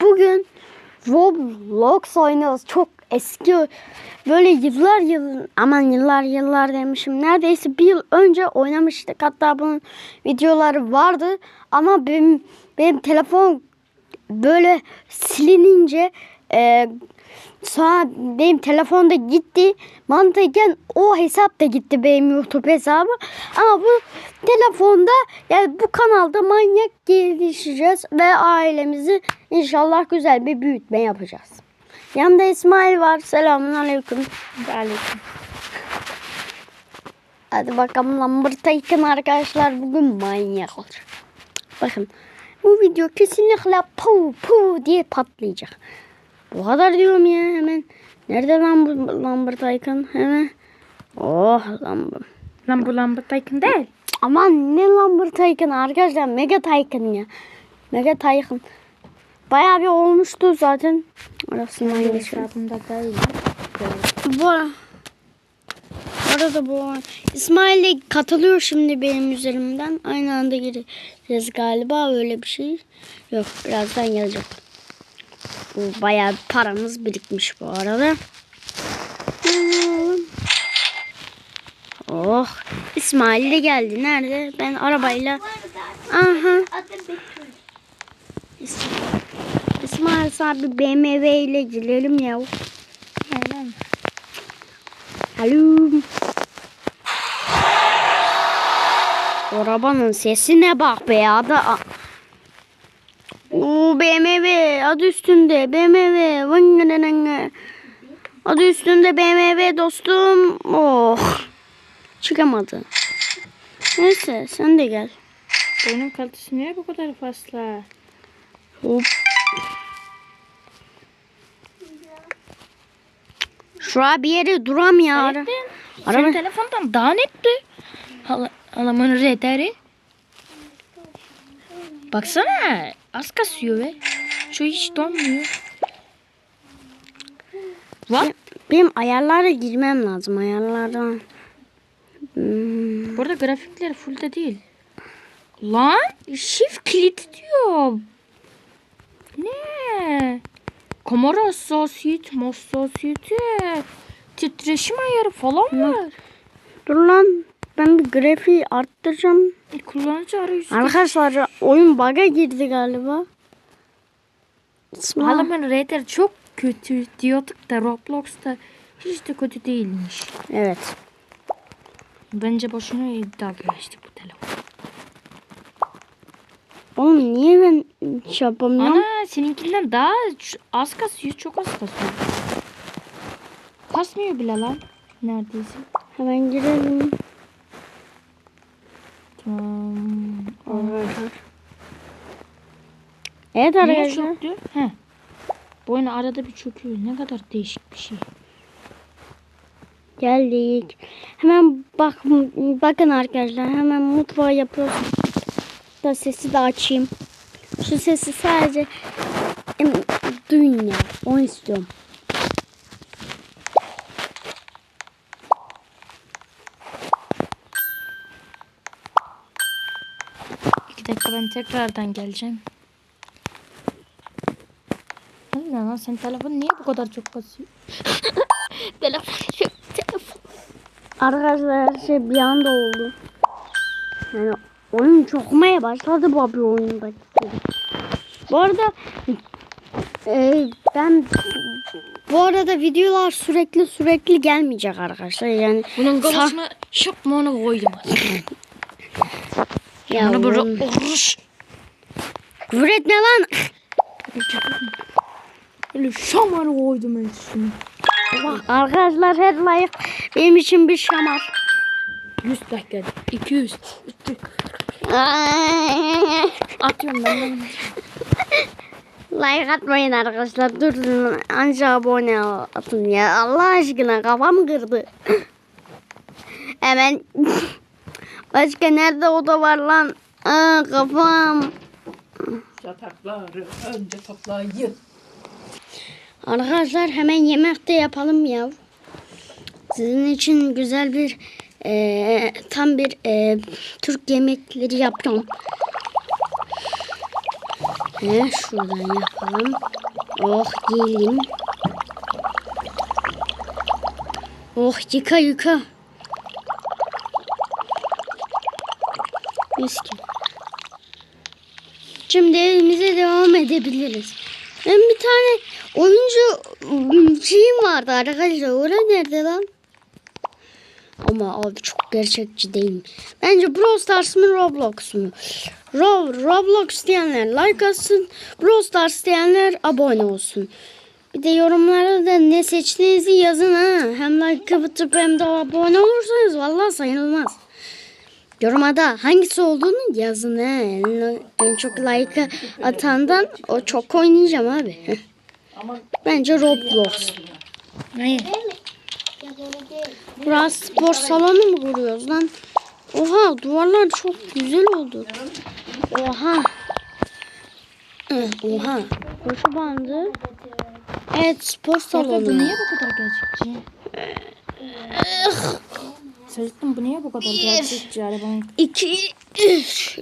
Bugün Roblox oynuyoruz. Çok eski böyle yıllar yıl aman yıllar yıllar demişim. Neredeyse bir yıl önce oynamıştık. Hatta bunun videoları vardı ama benim benim telefon böyle silinince e, sonra benim telefonda gitti. Mantıken o hesap da gitti benim YouTube hesabı. Ama bu telefonda yani bu kanalda manyak gelişeceğiz ve ailemizi inşallah güzel bir büyütme yapacağız. Yanımda İsmail var. Selamun aleyküm. Aleyküm. Hadi bakalım lambırta yıkın arkadaşlar. Bugün manyak olacak. Bakın bu video kesinlikle pu pu diye patlayacak. Bu kadar diyorum ya hemen. Nerede lan bu lambırta yıkın? Hemen. Oh lambır. Lan bu lamba Tycoon değil. Aman ne lambır Tycoon arkadaşlar mega Tycoon ya. Mega Tycoon. Bayağı bir olmuştu zaten. Arasından geçiyor. Bu ara- arada bu İsmail de katılıyor şimdi benim üzerimden. Aynı anda gireceğiz galiba öyle bir şey. Yok birazdan gelecek. Bayağı paramız birikmiş bu arada. Oh İsmail de geldi. Nerede? Ben arabayla. Aha. İsmail, bir BMW ile gidelim ya. Aynen. Alo. Arabanın sesine bak be ya da. Oo BMW adı üstünde BMW. Adı üstünde BMW dostum. Oh. Çıkamadı. Neyse sen de gel. Oyunun kalitesi niye bu kadar fazla? Hop. Şuraya bir yere duramıyor. Ara. Senin Araba- telefondan daha netti. Hala, halamın rederi. Baksana. Az kasıyor be. Şu hiç donmuyor. What? Benim ayarlara girmem lazım. Ayarlardan. Hmm. Bu arada grafikler full de değil. Lan shift kilit diyor. Ne? Kamera hassasiyet, hassasiyeti, titreşim ayarı falan var. Dur lan. Ben bir grafiği arttıracağım. E, kullanıcı arayüzü. Arkadaşlar oyun bug'a girdi galiba. İsmail. Halaman Raider çok kötü diyorduk da Roblox'ta hiç de kötü değilmiş. Evet. Bence boşuna iddia geçti bu telefon. Oğlum niye ben şey yapamıyorum? Ana seninkinden daha az kasıyor, çok az kasıyor. Kasmıyor bile lan. Neredeyse. Hemen girelim. Arkadaşlar. Evet Niye arkadaşlar. diyor? He. Bu oyun arada bir çöküyor. Ne kadar değişik bir şey. Geldik. Hemen bak bakın arkadaşlar hemen mutfağı yapıyoruz. Da sesi de açayım. Şu sesi sadece duyun ya. Onu istiyorum. Dakika ben tekrardan geleceğim. Hadi lan sen telefon niye bu kadar çok basıyor? telefon çok telefon. Arkadaşlar her şey bir anda oldu. Yani oyun çokmaya başladı bu bir oyunda. Bu arada e, ben bu arada videolar sürekli sürekli gelmeyecek arkadaşlar. Yani Bunun galasına şıp mı onu koydum. ya Bunu böyle oruç. küfür etme lan. Öyle şamarı koydum ben üstüne. Arkadaşlar her like benim için bir şamar. 100 dakika. 200. 300. Atıyorum ben. ben. like atmayın arkadaşlar. Durun anca abone atın ya. Allah aşkına kafam kırdı. Hemen başka nerede oda var lan? Aa, kafam. Yatakları önce toplayın. Arkadaşlar hemen yemek de yapalım ya. Sizin için güzel bir eee, tam bir eee, Türk yemekleri yapıyorum. He, şuradan yapalım. Oh giyelim. Oh yıka yıka. Mis gibi. Şimdi evimize devam edebiliriz. Ben bir tane oyuncu ım, şeyim vardı arkadaşlar. Orada nerede lan? Ama abi çok gerçekçi değil. Bence Brawl Stars mı Roblox mu? Ro Roblox diyenler like atsın. Brawl Stars diyenler abone olsun. Bir de yorumlara da ne seçtiğinizi yazın ha. Hem like atıp hem de abone olursanız vallahi sayılmaz. Yoruma da hangisi olduğunu yazın ha. En, en çok like atandan o çok oynayacağım abi. Bence Roblox. Hayır. Burası spor salonu mu kuruyoruz lan? Oha duvarlar çok güzel oldu. Oha. Oha. Koşu bandı. Evet spor salonu. niye bu kadar gerçekçi? Sezgin bu niye bu kadar gerçekçi arabanın? İki, üç.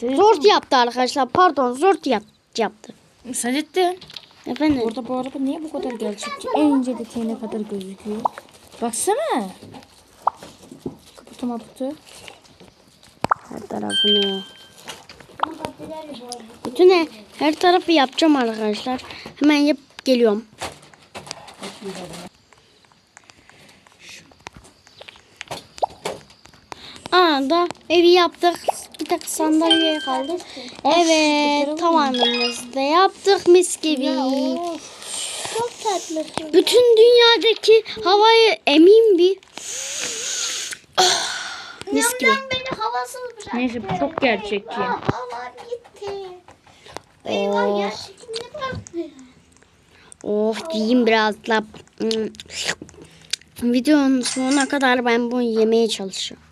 Zort yaptı arkadaşlar. Pardon zort yap, yaptı. Sezgin. Efendim. Burada bu araba niye bu kadar gerçekçi? En ince detayına kadar gözüküyor. Baksana. Kaputu maputu. Her tarafını. Bütün he- her tarafı yapacağım arkadaşlar. Hemen yap geliyorum. Aa da evi yaptık. Bir tek sandalye kaldı. Evet tavanımızı da yaptık mis gibi. Çok tatlı. Bütün dünyadaki havayı emin bir. Ah, mis gibi. beni havasız bırak. Neyse bu çok gerçekçi. Hava gitti. Eyvah Oh. gerçekliğini bıraktı. Of diyeyim biraz da. Hmm. Videonun sonuna kadar ben bunu yemeye çalışıyorum.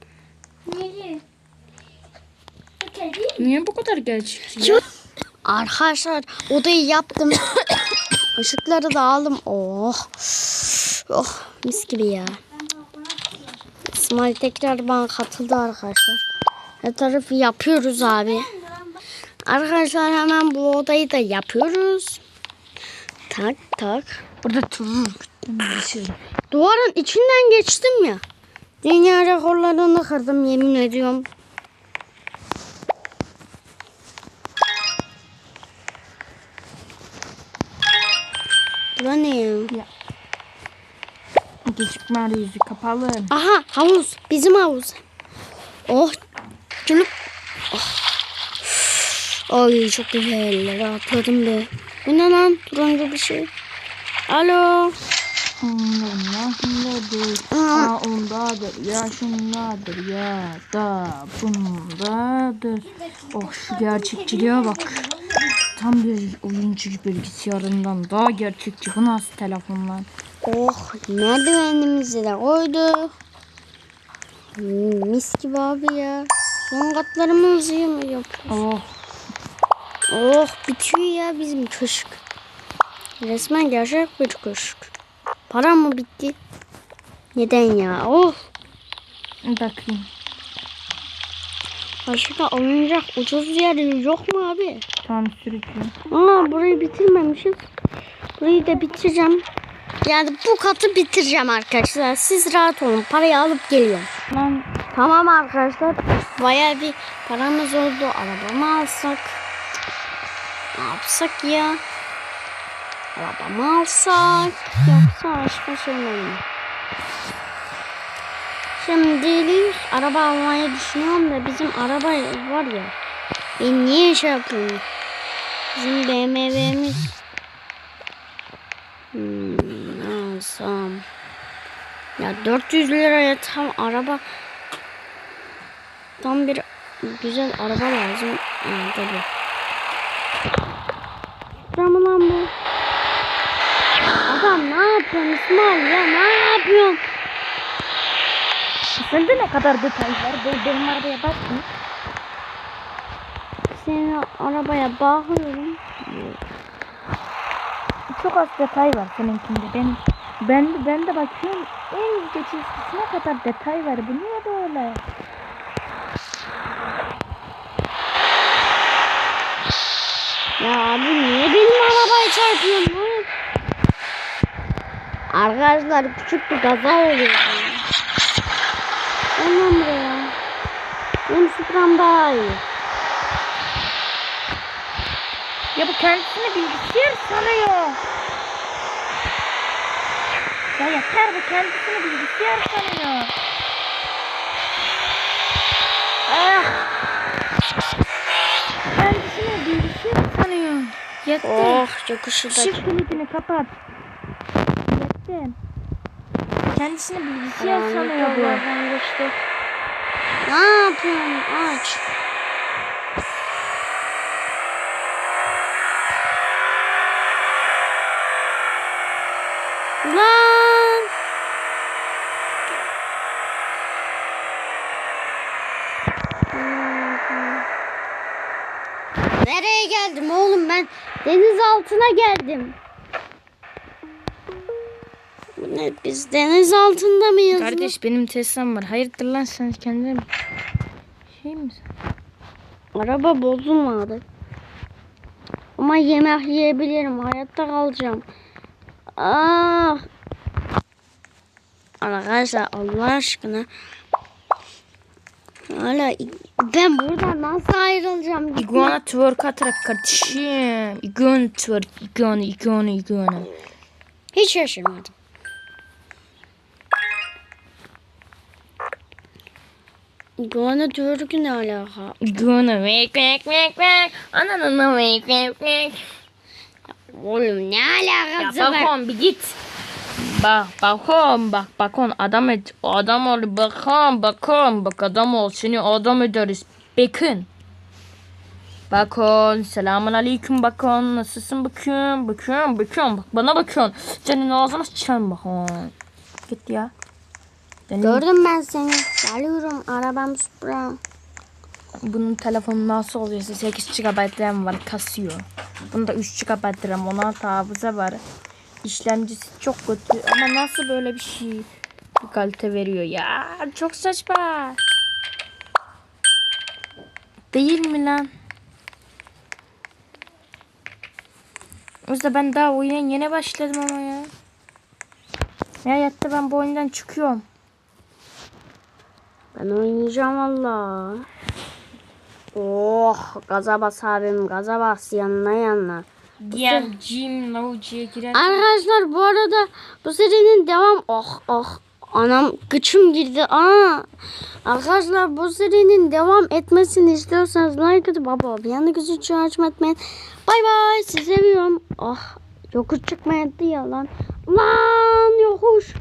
Niye bu kadar gerçekçi? Yok. Arkadaşlar odayı yaptım. Işıkları da aldım. Oh. Oh mis gibi ya. İsmail tekrar bana katıldı arkadaşlar. Her tarafı yapıyoruz abi. Arkadaşlar hemen bu odayı da yapıyoruz. Tak tak. Burada. Duvarın içinden geçtim ya. Dünya rekorlarını kırdım yemin ediyorum. Bura ne ya? Gecikme arayüzü kapalı. Aha havuz. Bizim havuz. Oh. Çocuk. Oh. Ay çok güzel. Rahatladım be. Bu ne lan? Turuncu bir şey. Alo. Allah'ındadır. Aa. Aa ondadır. Ya şundadır. Ya da bundadır. Oh şu gerçekçiliğe bak. Tam bir oyuncu bilgisayarından daha gerçekçi. Bu nasıl telefon lan? Oh merdivenimizi de koyduk. Mis gibi abi ya. Son katlarımızı mı yapıyoruz? Oh Oh bitiyor ya bizim köşk. Resmen gerçek bir köşk. Para mı bitti? Neden ya? Oh bakayım. başka alınacak ucuz yer yok mu abi? Tam sürücü. Aa burayı bitirmemişiz. Burayı da bitireceğim. Yani bu katı bitireceğim arkadaşlar. Siz rahat olun. Parayı alıp geliyorum. Lan Tamam arkadaşlar. Bayağı bir paramız oldu. Arabamı alsak. Ne yapsak ya? Arabamı alsak. Yoksa başka şey mi? Şimdi araba almayı düşünüyorum da bizim araba var ya. Ben niye şey yapıyorum? Bizim BMW'miz. Hmm, alsam? Ya 400 liraya tam araba tam bir güzel araba lazım. Ha, tabii. Tamam lan bu. Adam ne yapıyorsun İsmail ya ne yapıyorsun? sende ne kadar detay var? Benim arabaya bakma. Senin arabaya bakıyorum. Çok az detay var seninkinde. Ben ben ben de bakıyorum en ince çizgisine kadar detay var. Bu niye böyle? Ya abi niye benim arabaya çarpıyorsun? Arkadaşlar küçük bir kaza oluyor. Ondan buraya. Benim Supram daha iyi. Ya bu kendisini bilgisayar sanıyor. Ya yeter bu kendisini bilgisayar sanıyor. Ah. Kendisini bilgisayar sanıyor. Yeter. Oh yokuşu da. Shift kilidini kapat. Yeter. Kendisini bilgisayar sanıyor bu. Ne yapıyorsun? Aç. Lan. Nereye geldim oğlum ben? Deniz altına geldim. Bu Ne, biz deniz altında mıyız? Kardeş benim Tesla'm var. Hayırdır lan sen kendine şey misin? Araba bozulmadı. Ama yemek yiyebilirim. Hayatta kalacağım. Ah. Arkadaşlar Allah aşkına. Hala ben buradan nasıl ayrılacağım? Iguana twerk atarak kardeşim. Iguana twerk. Iguana, iguana, iguana. Hiç şaşırmadım. Iguana ki ne alaka? Iguana. Vek vek vek vek. Ananana vek vek vek. Oğlum ne Ya alakası var? bakon bir git. Bak bakon bak bakon adam et adam ol bakon bakon bak adam ol seni adam ederiz bakın. Bakon selamun aleyküm bakon nasılsın bakın bakın bakın bak bana bakın senin ağzına sıçan bakon. Git ya. Benim Gördüm ben seni. Geliyorum arabam Supra. bunun telefonu nasıl oluyorsa 8 GB RAM var kasıyor. Bunda 3 GB RAM 16 hafıza var. İşlemcisi çok kötü ama nasıl böyle bir şey bu kalite veriyor ya çok saçma. Değil mi lan? O yüzden ben daha oyuna yeni başladım ama ya. Ya yattı ben bu oyundan çıkıyorum. Ben oynayacağım valla. Oh gaza bas abim gaza bas yanına yanına. Diğer Jim Lauci'ye girer. Arkadaşlar bu arada bu serinin devam oh oh. Anam gıçım girdi. Aa. Arkadaşlar bu serinin devam etmesini istiyorsanız like atıp baba bir yana gözü açmayı unutmayın. Bay bay. Sizi seviyorum. Oh yokuş çıkmadı ya lan. Lan yokuş